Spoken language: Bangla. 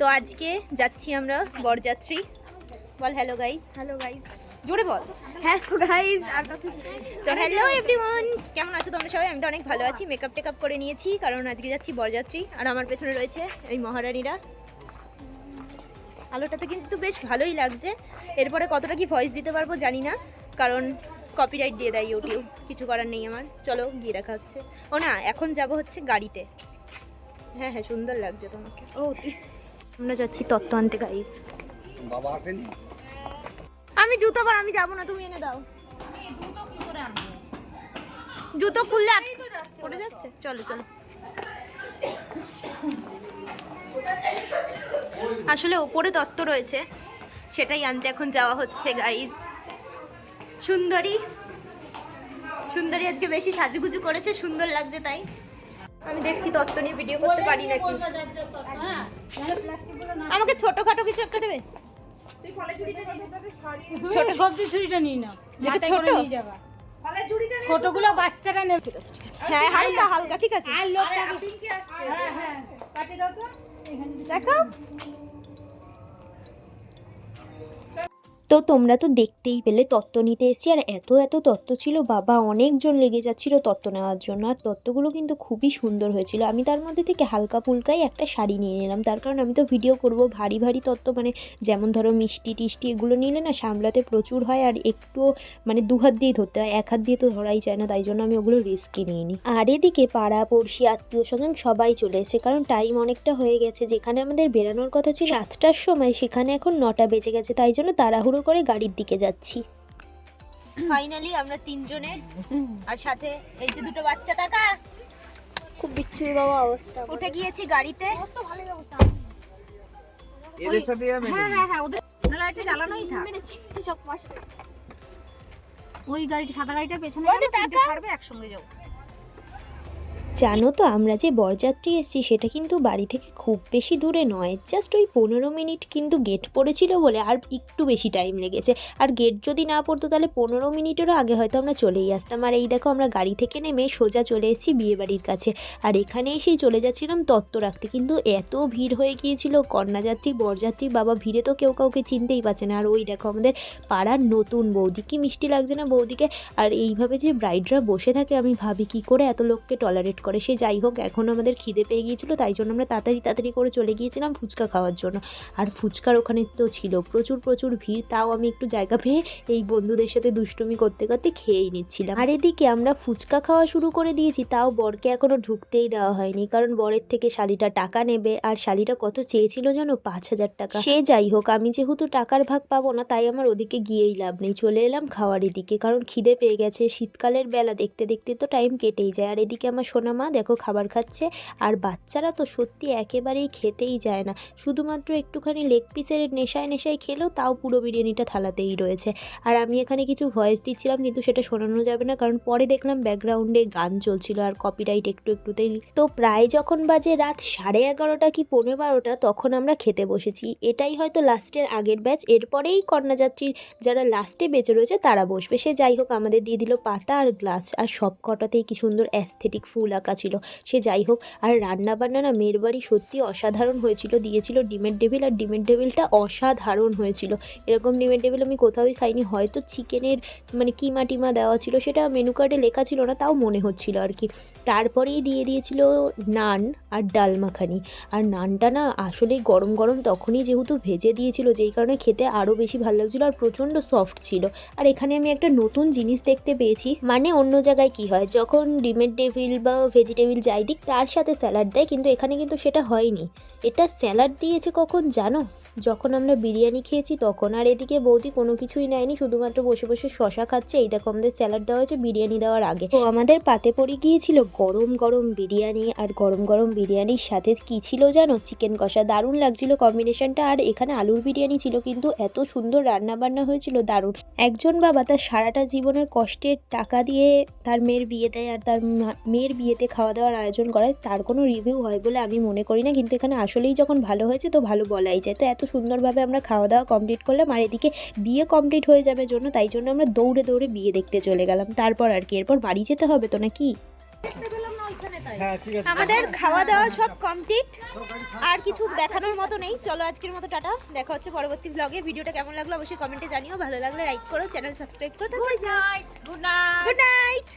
তো আজকে যাচ্ছি আমরা বরযাত্রী। বল হ্যালো গাইস হ্যালো গাইস জোরে বল। হ্যালো গাইস আর কথা তো হ্যালো এভরিওয়ান কেমন আছো তোমরা সবাই? আমি তো অনেক ভালো আছি মেকআপ টেকআপ করে নিয়েছি কারণ আজকে যাচ্ছি বরযাত্রী আর আমার পেছনে রয়েছে এই মহারানীরা। আলোটাতে কিন্তু বেশ ভালোই লাগছে। এরপরে কতটা কি ভয়েস দিতে পারব জানি না কারণ কপিরাইট দিয়ে দেয় ইউটিউব কিছু করার নেই আমার। চলো গিয়ে দেখা হচ্ছে। ও না এখন যাব হচ্ছে গাড়িতে। হ্যাঁ হ্যাঁ সুন্দর লাগছে তোমাকে। ও আমরা যাচ্ছি তত্ত্ব আনতে গাইস বাবা আসেনি? আমি জুতো পর আমি যাব না তুমি এনে দাও। জুতো খুললে পড়ে যাচ্ছে? চলো চলো। আসলে ওপরে তত্ত্ব রয়েছে। সেটাই আনতে এখন যাওয়া হচ্ছে গাইজ সুন্দরী। সুন্দরী আজকে বেশি সাজুগুজু করেছে সুন্দর লাগছে তাই। আমি দেখছি তত্ত্ব নিয়ে ভিডিও করতে পারি নাকি? আমাকে ছোটখাটো কিছু একটা দেবে? ছোট সবজি ঝুড়িটা নিয়ে নাও। যেটা ছোট? নিয়ে যাবা। ছোটগুলো বাচ্চারা নেবে। ঠিক আছে ঠিক আছে। হ্যাঁ হালকা হালকা ঠিক আছে। আর লোকটা হ্যাঁ হ্যাঁ। কাটি দাও তো। দেখো। তো তোমরা তো দেখতেই পেলে, তত্ত্ব নিতে এসেছি। আর এত এত তত্ত্ব ছিল, বাবা অনেকজন লেগে যাচ্ছিল তত্ত্ব নেওয়ার জন্য। আর তত্ত্বগুলো কিন্তু খুবই সুন্দর হয়েছিল। আমি তার মধ্যে থেকে হালকা ফুলকাই একটা শাড়ি নিয়ে নিলাম। তার কারণ আমি তো ভিডিও করব, ভারী ভারী তত্ত্ব মানে যেমন ধরো মিষ্টি টিষ্টি এগুলো নিলে না সামলাতে প্রচুর হয়। আর একটু মানে দু হাত দিয়েই ধরতে হয়, এক হাত দিয়ে তো ধরাই যায় না, তাই জন্য আমি ওগুলো রিস্কই নিয়ে নিই। আর এদিকে পাড়া, পড়শি, আত্মীয় স্বজন সবাই চলে এসেছে, কারণ টাইম অনেকটা হয়ে গেছে। যেখানে আমাদের বেরানোর কথা ছিল সাতটার সময়, সেখানে এখন নটা বেজে গেছে, তাই জন্য তাড়াহুড়ো করে গাড়ির দিকে যাচ্ছি। ফাইনালি আমরা তিনজনে আর সাথে এই যে দুটো বাচ্চা টাকা খুব বিচ্ছিরি বাবা অবস্থা। উঠে গিয়েছি গাড়িতে। এদের সাথে যাবে হ্যাঁ হ্যাঁ হ্যাঁ ওদের লাইটটা জ্বালানোই থাক। মেরেছি সব পাশে ওই গাড়িটা সাদা গাড়িটার পেছনে ছাড়বে একসঙ্গে যাও জানো তো, আমরা যে বরযাত্রী এসেছি, সেটা কিন্তু বাড়ি থেকে খুব বেশি দূরে নয়। জাস্ট ওই পনেরো মিনিট কিন্তু গেট পড়েছিল বলে আর একটু বেশি টাইম লেগেছে। আর গেট যদি না পড়তো, তাহলে পনেরো মিনিটেরও আগে হয়তো আমরা চলেই আসতাম। আর এই দেখো, আমরা গাড়ি থেকে নেমে সোজা চলে এসেছি বিয়েবাড়ির কাছে। আর এখানে এসেই চলে যাচ্ছিলাম তত্ত্ব রাখতে। কিন্তু এত ভিড় হয়ে গিয়েছিল, কন্যাযাত্রী, বরযাত্রী, বাবা ভিড়ে তো কেউ কাউকে চিনতেই পারছে না। আর ওই দেখো, আমাদের পাড়ার নতুন বৌদি। কি মিষ্টি লাগছে না বৌদিকে? আর এইভাবে যে ব্রাইডরা বসে থাকে, আমি ভাবি কি করে এত লোককে টলারেট করে। সে যাই হোক, এখন আমাদের খিদে পেয়ে গিয়েছিল, তাই জন্য আমরা তাড়াতাড়ি তাড়াতাড়ি করে চলে গিয়েছিলাম ফুচকা খাওয়ার জন্য। আর ফুচকার ওখানে তো ছিল, প্রচুর প্রচুর ভিড়, তাও আমি একটু জায়গা পেয়ে এই বন্ধুদের সাথে দুষ্টুমি করতে করতে খেয়েই নিচ্ছিলাম। আর এদিকে আমরা ফুচকা খাওয়া শুরু করে দিয়েছি, তাও বরকে এখনও ঢুকতেই দেওয়া হয়নি, কারণ বরের থেকে শালিটা টাকা নেবে, আর শালিটা কত চেয়েছিল জানো পাঁচ হাজার টাকা। সে যাই হোক, আমি যেহেতু টাকার ভাগ পাবো না, তাই আমার ওদিকে গিয়েই লাভ নেই, চলে এলাম খাওয়ার এদিকে, কারণ খিদে পেয়ে গেছে, শীতকালের বেলা দেখতে দেখতে তো টাইম কেটেই যায়। আর এদিকে আমার সোনা মা দেখো খাবার খাচ্ছে। আর বাচ্চারা তো সত্যি একেবারেই খেতেই যায় না। শুধুমাত্র একটুখানি লেগ পিসের নেশায় নেশায় খেলেও তাও পুরো বিরিয়ানিটা থালাতেই রয়েছে। আর আমি এখানে কিছু ভয়েস দিচ্ছিলাম, কিন্তু সেটা শোনানো যাবে না, কারণ পরে দেখলাম ব্যাকগ্রাউন্ডে গান চলছিল আর কপিরাইট একটু একটুতেই। তো প্রায় যখন বাজে রাত সাড়ে এগারোটা কি পনেরো বারোটা, তখন আমরা খেতে বসেছি। এটাই হয়তো লাস্টের আগের ব্যাচ এরপরেই কন্যাযাত্রীর যারা লাস্টে বেঁচে রয়েছে, তারা বসবে। সে যাই হোক, আমাদের দিয়ে দিল পাতা আর গ্লাস আর সব কটাতেই কি সুন্দর অ্যাস্থেটিক ফুল আঁকা ছিল। সে যাই হোক, আর রান্না বান্না না মেয়ের বাড়ি সত্যি অসাধারণ হয়েছিল। দিয়েছিল ডিমের ডেভিল আর ডিমের ডেভিলটা অসাধারণ হয়েছিল। এরকম ডিমের ডেভিল আমি কোথাওই খাইনি। হয়তো চিকেনের মানে কিমা টিমা দেওয়া ছিল, সেটা মেনু কার্ডে লেখা ছিল না, তাও মনে হচ্ছিল আর কি। তারপরেই দিয়ে দিয়েছিল নান আর ডাল মাখানি। আর নানটা না আসলেই গরম গরম তখনই যেহেতু ভেজে দিয়েছিল, যেই কারণে খেতে আরও বেশি ভালো লাগছিল আর প্রচণ্ড সফট ছিল। আর এখানে আমি একটা নতুন জিনিস দেখতে পেয়েছি মানে অন্য জায়গায় কি হয়? যখন ডিমের ডেভিল বা ভেজিটেবিল যাই দিক, তার সাথে স্যালাড দেয়, কিন্তু এখানে কিন্তু সেটা হয়নি। এটা স্যালাড দিয়েছে কখন জানো? যখন আমরা বিরিয়ানি খেয়েছি, তখন। আর এদিকে বৌদি কোনো কিছুই নেয়নি, শুধুমাত্র বসে বসে শশা খাচ্ছে। এই দেখো আমাদের স্যালাড দেওয়া হয়েছে, বিরিয়ানি দেওয়ার আগে। তো আমাদের পাতে পড়ে গিয়েছিল গরম গরম বিরিয়ানি, আর গরম গরম বিরিয়ানির সাথে কি ছিল জানো? চিকেন কষা দারুণ লাগছিল কম্বিনেশনটা, আর এখানে আলুর বিরিয়ানি ছিল, কিন্তু এত সুন্দর রান্না বান্না হয়েছিল, দারুণ। একজন বাবা তার সারাটা জীবনের কষ্টের টাকা দিয়ে তার মেয়ের বিয়ে দেয়, আর তার মেয়ের বিয়েতে খাওয়া দাওয়ার আয়োজন করায় তার কোনো রিভিউ হয় বলে আমি মনে করি না। কিন্তু এখানে আসলেই যখন ভালো হয়েছে তো ভালো বলাই যায়। তো এত সুন্দরভাবে আমরা খাওয়া দাওয়া কমপ্লিট করলাম আর এদিকে বিয়ে কমপ্লিট হয়ে যাবে জন্য তাই জন্য আমরা দৌড়ে দৌড়ে বিয়ে দেখতে চলে গেলাম। তারপর আর কি এরপর বাড়ি যেতে হবে তো নাকি? আমাদের খাওয়া দাওয়া সব কমপ্লিট আর কিছু দেখানোর মতো নেই। চলো আজকের মতো টাটা। দেখা হচ্ছে পরবর্তী ব্লগে ভিডিওটা কেমন লাগল অবশ্যই কমেন্টে জানিও। ভালো লাগলে লাইক করো চ্যানেল সাবস্ক্রাইব করো। Good night good night